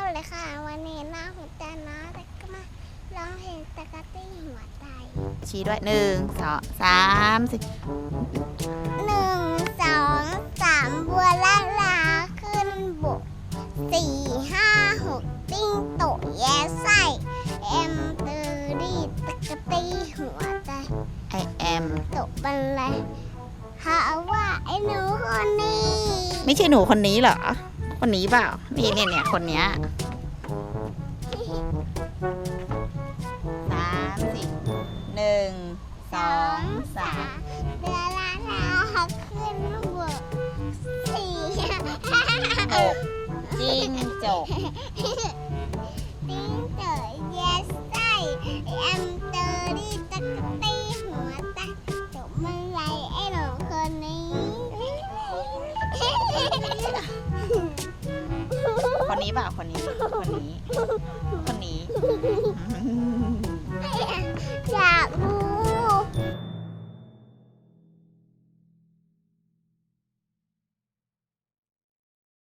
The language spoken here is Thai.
สวัสดีค่ะ วันนี้น้าหัวใจนะแต่ก็มาร้องเพลงตะกะตี้หัวใจชี้ด้วยหนึ่งสองสามสี่หนึ่งสองสามบัวละลาขึ้นบกสี่ห้าหกติ้งโตะแย่ไส้เอ็มตือรีตะกะตี้หัวใจไอแอมโตะบันไลหาว่าไอ้หนูคนนี้ ไม่ใช่หนูคนนี้เหรอ คนนี้เปล่า นี่เนี่ยเนี่ยคนเนี้ยสามสี่หนึ่งสองสามเดือนละลาขึ้นบกสี่หกจิ้งจก คนนี้เปล่าคนนี้ คนนี้ คนนี้